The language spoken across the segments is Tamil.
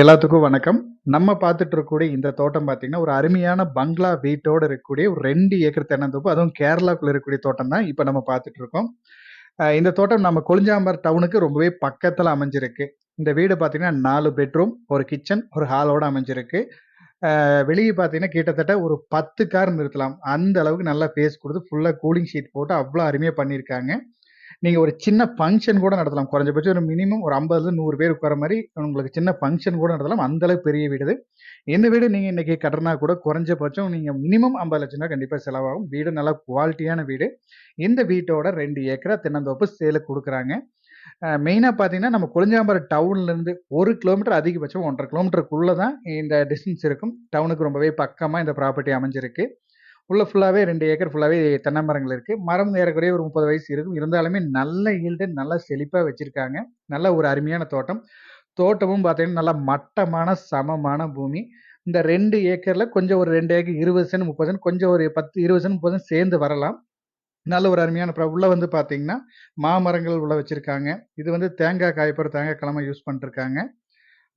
எல்லாத்துக்கும் வணக்கம். நம்ம பார்த்துட்டு இருக்கக்கூடிய இந்த தோட்டம் பார்த்தீங்கன்னா, ஒரு அருமையான பங்களா வீட்டோட இருக்கக்கூடிய ஒரு ரெண்டு ஏக்கர் தென்னந்தோப்பு. அதுவும் கேரளாக்குள்ள இருக்கக்கூடிய தோட்டம் தான் இப்போ நம்ம பார்த்துட்டு இருக்கோம். இந்த தோட்டம் நம்ம கொளிஞ்சாம்பரம் டவுனுக்கு ரொம்பவே பக்கத்தில் அமைஞ்சிருக்கு. இந்த வீடு பார்த்தீங்கன்னா நாலு பெட்ரூம், ஒரு கிச்சன், ஒரு ஹாலோட அமைஞ்சிருக்கு. வெளியே பார்த்தீங்கன்னா, கிட்டத்தட்ட ஒரு 10 கார் நிறுத்தலாம். அந்த அளவுக்கு நல்லா பேஸ் கொடுத்து ஃபுல்லாக கூலிங் ஷீட் போட்டு அவ்வளோ அருமையாக பண்ணியிருக்காங்க. நீங்க ஒரு சின்ன ஃபங்க்ஷன் கூட நடத்தலாம். குறைஞ்சபட்சம் ஒரு மினிமம் ஒரு 50 100 பேர் உட்கார மாதிரி உங்களுக்கு சின்ன ஃபங்க்ஷன் கூட நடத்தலாம். அந்த அளவுக்கு பெரிய வீடு இது. வீடு நீங்க இன்னைக்கு கட்டுறனா கூட குறைஞ்சபட்சம் நீங்க மினிமம் ரூ. 50,00,000 கண்டிப்பா செலவாகும். வீடு நல்லா குவாலிட்டியான வீடு. இந்த வீட்டோட ரெண்டு ஏக்கரா தென்னந்தோப்பு சேலுக்கு கொடுக்குறாங்க மெயினாக பார்த்தீங்கன்னா, நம்ம கொளிஞ்சாம்பரம் டவுன்லேருந்து ஒரு கிலோமீட்டர் அதிகபட்சம் ஒன்றரை கிலோமீட்டருக்குள்ளே தான் இந்த டிஸ்டன்ஸ் இருக்கும். டவுனுக்கு ரொம்பவே பக்கமாக இந்த ப்ராப்பர்ட்டி அமைஞ்சிருக்கு. உள்ள ஃபுல்லாகவே ரெண்டு ஏக்கர் ஃபுல்லாகவே தென்னை மரங்கள் இருக்குது மரம் ஏறக்குறைய ஒரு 30 வயசு இருக்கும். இருந்தாலுமே நல்ல ஈல்டு நல்லா செழிப்பாக வச்சுருக்காங்க நல்ல ஒரு அருமையான தோட்டம். தோட்டமும் பார்த்தீங்கன்னா, நல்லா மட்டமான சமமான பூமி. இந்த ரெண்டு ஏக்கரில் கொஞ்சம் ஒரு ரெண்டு ஏக்கர் 20 சென்ட், 30 சென்ட் கொஞ்சம் ஒரு 10, 20 சென்ட், 30 சென்ட் சேர்ந்து வரலாம். நல்ல ஒரு அருமையான ப்ரா உள்ள வந்து பார்த்தீங்கன்னா, மாமரங்கள் உள்ள வச்சுருக்காங்க இது வந்து தேங்காய் காயப்போற தேங்காய் கிழமை யூஸ் பண்ணிருக்காங்க.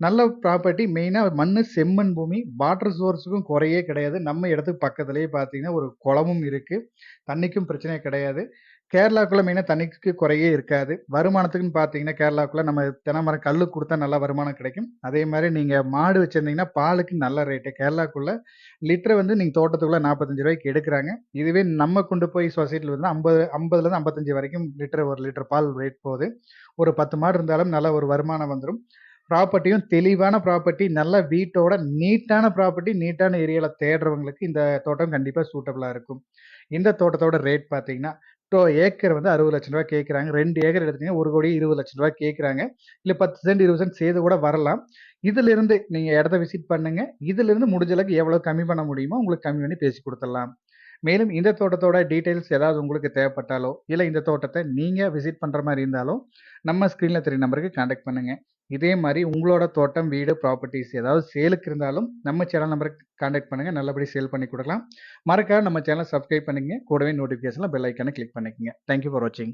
நல்ல ப்ராப்பர்ட்டி மெயினாக மண் செம்மண் பூமி. வாட்டர் சோர்ஸுக்கும் குறையே கிடையாது. நம்ம இடத்துக்கு பக்கத்துலேயே பார்த்தீங்கன்னா, ஒரு குளமும் இருக்குது தண்ணிக்கும் பிரச்சனையே கிடையாது. கேரளாக்குள்ளே மெயினாக தண்ணிக்கு குறையே இருக்காது. வருமானத்துக்குன்னு பார்த்தீங்கன்னா, கேரளாக்குள்ளே நம்ம தினமரம் கல் கொடுத்தா நல்லா நல்ல வருமானம் கிடைக்கும். அதே மாதிரி நீங்கள் மாடு வச்சிருந்தீங்கன்னா, பாலுக்கு நல்ல ரேட்டு. கேரளாக்குள்ளே லிட்டர் வந்து நீங்கள் தோட்டத்துக்குள்ளே நாற்பத்தஞ்சு ரூபாய்க்கு எடுக்கிறாங்க இதுவே நம்ம கொண்டு போய் சொசைட்டியில் வந்து 50 50லேருந்து 55 வரைக்கும் லிட்டர் ஒரு லிட்டர் பால் ரேட் போகுது. ஒரு 10 மாடு இருந்தாலும் நல்ல ஒரு வருமானம் வந்துடும் ப்ராப்பர்ட்டியும் தெளிவான ப்ராப்பர்ட்டி, நல்ல வீட்டோட நீட்டான ப்ராப்பர்ட்டி, நீட்டான ஏரியாவில் தேடுறவங்களுக்கு இந்த தோட்டம் கண்டிப்பாக சூட்டபுளாக இருக்கும். இந்த தோட்டத்தோட ரேட் பார்த்தீங்கன்னா, டோ ஏக்கர் வந்து அறுபது லட்சம் ரூபா கேட்குறாங்க. ரெண்டு ஏக்கர் எடுத்தீங்கன்னா, ஒரு கோடி இருபது லட்சம் ரூபா கேட்குறாங்க. இல்லை பத்து சென்ட், 20 சென்ட் சேர்த்து கூட வரலாம். இதிலிருந்து நீங்கள் இடத்த விசிட் பண்ணுங்க. இதிலிருந்து முடிஞ்ச அளவுக்கு எவ்வளோ கம்மி பண்ண முடியுமோ, உங்களுக்கு கம்மி பண்ணி பேசி கொடுத்துடலாம் மேலும் இந்த தோட்டத்தோட டீட்டெயில்ஸ் ஏதாவது உங்களுக்கு தேவைப்பட்டாலோ, இல்லை இந்த தோட்டத்தை நீங்கள் விசிட் பண்ணுற மாதிரி இருந்தாலும் நம்ம ஸ்க்ரீனில் தெரிய நம்பருக்கு கான்டாக்ட் பண்ணுங்கள் இதே மாதிரி உங்களோட தோட்டம், வீடு, ப்ராப்பர்ட்டீஸ் ஏதாவது சேலுக்கு இருந்தாலும் நம்ம சேனல் நம்பருக்கு காண்டாக்ட் பண்ணுங்கள் நல்லபடி சேல் பண்ணி கொடுக்கலாம் மறக்காம நம்ம சேனலை சப்ஸ்கிரைப் பண்ணுங்க கூடவே நோட்டிஃபிகேஷனில் பெல் ஐக்கானை கிளிக் பண்ணிக்கங்க. தேங்க் யூ ஃபார் வாட்சிங்.